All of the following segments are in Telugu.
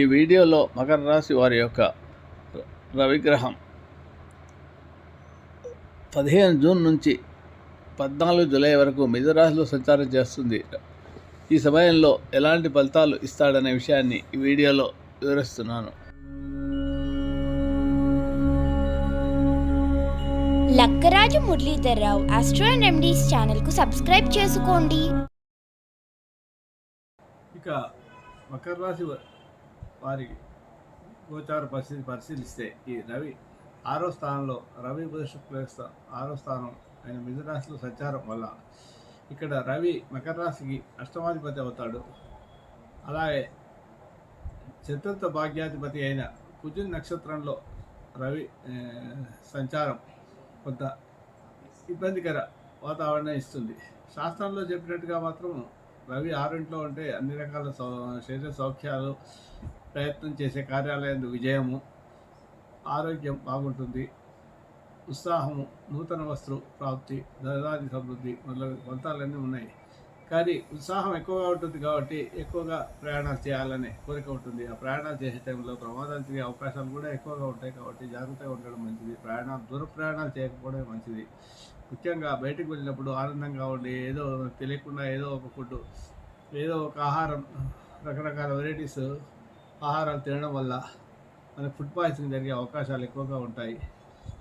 ఈ వీడియోలో మకర రాశి వారి యొక్క రవిగ్రహం. పదిహేను జూన్ నుంచి పద్నాలుగు జూలై వరకు మిథురాశిలో సంచారం చేస్తుంది. ఈ సమయంలో ఎలాంటి ఫలితాలు ఇస్తాడనే విషయాన్ని ఈ వీడియోలో వివరిస్తున్నాను. Lakkaraju Muralidharrao astro and remedies ఛానల్కు సబ్స్క్రైబ్ చేసుకోండి. ఇక మకర రాశి వారి గోచార పరిస్థితి పరిశీలిస్తే ఈ రవి ఆరో స్థానంలో రవి బుధ శుక్ల ఆరో స్థానం ఆయన మిథునరాశిలో సంచారం వల్ల ఇక్కడ రవి మకర రాశికి అష్టమాధిపతి అవుతాడు. అలాగే చతుర్థ భాగ్యాధిపతి అయిన కుజున్ నక్షత్రంలో రవి సంచారం కొంత ఇబ్బందికర వాతావరణం ఇస్తుంది. శాస్త్రంలో చెప్పినట్టుగా మాత్రం రవి ఆరింట్లో ఉంటే అన్ని రకాల సౌ శరీర సౌఖ్యాలు ప్రయత్నం చేసే కార్యాలయంలో విజయము ఆరోగ్యం బాగుంటుంది ఉత్సాహము నూతన వస్తు ప్రాప్తి ధనాది సమృద్ధి మొదలగు ఫలితాలన్నీ ఉన్నాయి. కానీ ఉత్సాహం ఎక్కువగా ఉంటుంది కాబట్టి ఎక్కువగా ప్రయాణాలు చేయాలనే కోరిక ఉంటుంది. ఆ ప్రయాణాలు చేసే టైంలో ప్రమాదాలు తిరిగే అవకాశాలు కూడా ఎక్కువగా ఉంటాయి కాబట్టి జాగ్రత్తగా ఉండడం మంచిది. ప్రయాణాలు దూర ప్రయాణాలు చేయకపోవడమే మంచిది. ముఖ్యంగా బయటకు వెళ్ళినప్పుడు ఆనందంగా ఉండి ఏదో తెలియకుండా ఏదో ఒక ఫుడ్ ఏదో ఒక ఆహారం రకరకాల వెరైటీస్ ఆహారాలు తినడం వల్ల మన ఫుడ్ పాయిజనింగ్ జరిగే అవకాశాలు ఎక్కువగా ఉంటాయి.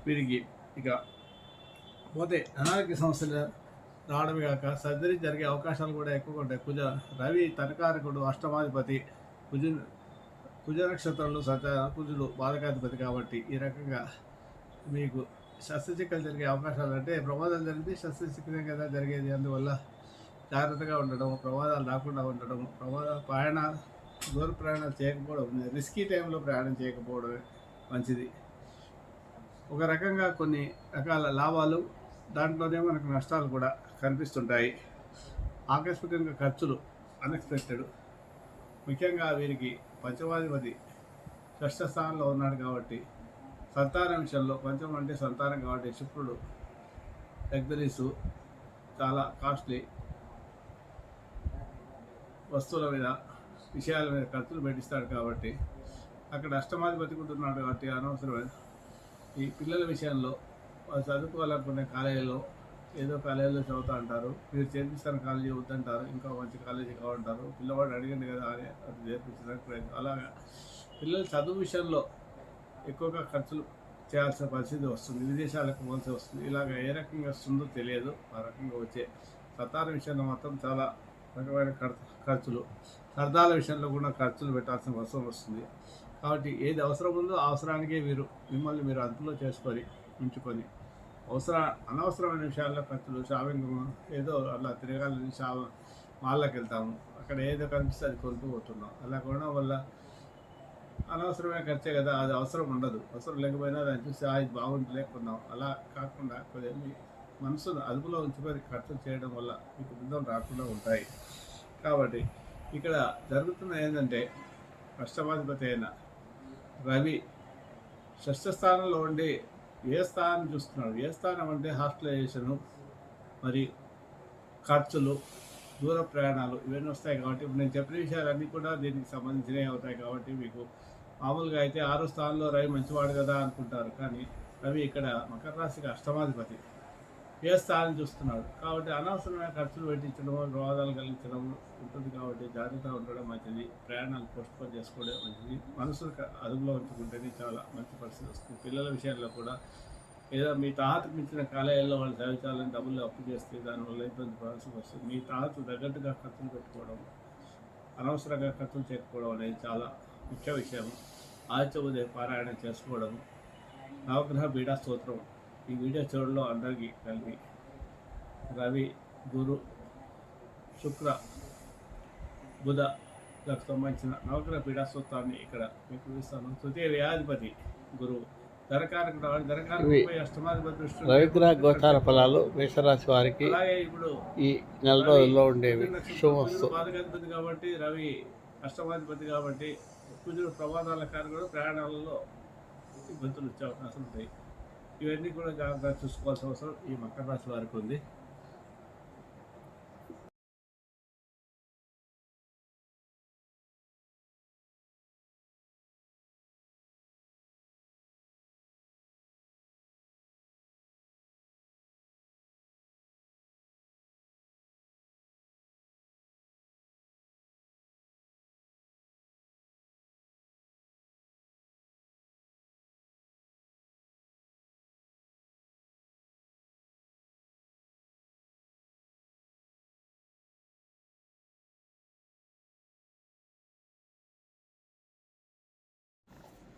వీరికి ఇక పోతే అనారోగ్య సమస్యలు రావడమే కాక సర్జరీ జరిగే అవకాశాలు కూడా ఎక్కువగా ఉంటాయి. కుజ రవి తనకారకుడు అష్టమాధిపతి కుజ కుజ నక్షత్రంలో సత కుజుడు బాధకాధిపతి కాబట్టి ఈ రకంగా మీకు శస్త్రచికిత్సలు జరిగే అవకాశాలు అంటే ప్రమాదాలు జరిగితే శస్త్రచికిత్స కదా జరిగేది. అందువల్ల జాగ్రత్తగా ఉండడం ప్రమాదాలు రాకుండా ఉండడం ప్రమాద ప్రయాణ దూర ప్రయాణాలు చేయకపోవడం రిస్కీ టైంలో ప్రయాణం చేయకపోవడం మంచిది. ఒక రకంగా కొన్ని రకాల లాభాలు దాంట్లోనే మనకు నష్టాలు కూడా కనిపిస్తుంటాయి. ఆకస్మికంగా ఖర్చులు అన్ఎక్స్పెక్టెడ్ ముఖ్యంగా వీరికి పంచమాధిపతి షష్ఠ స్థానంలో ఉన్నాడు కాబట్టి సంతానం విషయంలో పంచమం అంటే సంతానం కాబట్టి శుక్రుడు లగ్జరీస్ చాలా కాస్ట్లీ వస్తువుల మీద విషయాల మీద ఖర్చులు పెట్టిస్తాడు కాబట్టి అక్కడ అష్టమాధిపతి కూడా కాబట్టి అనవసరమైన ఈ పిల్లల విషయంలో వాళ్ళు చదువుకోవాలనుకునే కాలేజీలో ఏదో కాలేజీలో చదువుతా అంటారు. మీరు చేర్పిస్తాను కాలేజీ వద్దంటారు. ఇంకా మంచి కాలేజీ కావాలంటారు. పిల్లవాడు అడిగండి కదా అని అది చేర్పించడానికి ప్రయత్నం. అలాగా పిల్లల చదువు విషయంలో ఎక్కువగా ఖర్చులు చేయాల్సిన పరిస్థితి వస్తుంది. విదేశాలకు పోవాల్సి వస్తుంది. ఇలాగ ఏ రకంగా వస్తుందో తెలియదు. ఆ రకంగా వచ్చే సతార విషయంలో మాత్రం చాలా రకమైన ఖర్చు ఖర్చులు సరదాల విషయంలో కూడా ఖర్చులు పెట్టాల్సిన అవసరం వస్తుంది. కాబట్టి ఏది అవసరం ఉందో అవసరానికే మీరు మిమ్మల్ని మీరు అదుపులో చేసుకొని ఉంచుకొని. అవసర అనవసరమైన విషయాల్లో ఖర్చులు షాపింగ్ ఏదో అలా తిరగాలని షా మాల్లోకి వెళ్తాము. అక్కడ ఏదో కనిపిస్తే అది కొనుక్కు పోతున్నాం అలా కొనడం వల్ల అనవసరమైన ఖర్చే కదా అది అవసరం ఉండదు. అవసరం లేకపోయినా దాన్ని చూసి "ఆ, ఇది బాగుంది లేకున్నాం అలా కాకుండా కొద్దిగా మనసును అదుపులో ఉంచుకొని ఖర్చు చేయడం వల్ల మీకు బృందం రాకుండా ఉంటాయి. కాబట్టి ఇక్కడ జరుగుతున్న ఏంటంటే అష్టమాధిపతి అయిన రవి షష్ఠ స్థానంలో ఉండి ఏ స్థానం చూస్తున్నాడు? ఏ స్థానం అంటే హాస్టలైజేషను మరి ఖర్చులు దూర ప్రయాణాలు ఇవన్నీ వస్తాయి కాబట్టి ఇప్పుడు నేను చెప్పిన విషయాలన్నీ కూడా దీనికి సంబంధించినవి అవుతాయి కాబట్టి మీకు మామూలుగా అయితే ఆరో స్థానంలో రవి మంచివాడు కదా అనుకుంటారు. కానీ రవి ఇక్కడ మకర రాశికి అష్టమాధిపతి. ఏ స్థానం చూస్తున్నాడు? కాబట్టి అనవసరమైన ఖర్చులు పెట్టించడం ప్రమాదాలు కలిగించడం ఉంటుంది కాబట్టి జాగ్రత్తగా ఉండడం మంచిది. ప్రయాణాలు పోస్ట్పోన్ చేసుకోవడం మంచిది. మనసును అదుపులో ఉంచుకుంటేనే చాలా మంచి పరిస్థితి వస్తుంది. పిల్లల విషయాల్లో కూడా ఏదో మీ తాహతకు మించిన కాలేయాల్లో వాళ్ళు చదివించాలని డబ్బులు అప్పు చేస్తే దానివల్ల ఇబ్బంది పడాల్సి వస్తుంది. మీ తాహతకు తగ్గట్టుగా ఖర్చులు పెట్టుకోవడం అనవసరంగా ఖర్చులు చేయకపోవడం అనేది చాలా ముఖ్య విషయం. ఆచ ఉదయ పారాయణం చేసుకోవడం నవగ్రహ బీడా స్తోత్రం ఈ వీడియో చూడలో అందరికీ కలిపి రవి గురు శుక్ర బుధ లకు సంబంధించిన నవగ్రహ పీడా స్తోత్రాన్ని ఇక్కడ మీకు ఇస్తాను తృతీయ వ్యాధిపతి గురువు. రవిగ్రహ గోచార ఫలాలు మేషరాశి వారికి ఈ నెల రోజుల్లో ఉండేవి. బాధకాధిపతి కాబట్టి రవి అష్టమాధిపతి కాబట్టి కుజుడు ప్రమాదాల కారణంగా ప్రయాణాలలో ఇబ్బందులు వచ్చే అవకాశం ఉంటాయి. ఇవన్నీ కూడా జాగ్రత్తగా చూసుకోవాల్సిన అవసరం ఈ మకర రాశి వారికి ఉంది.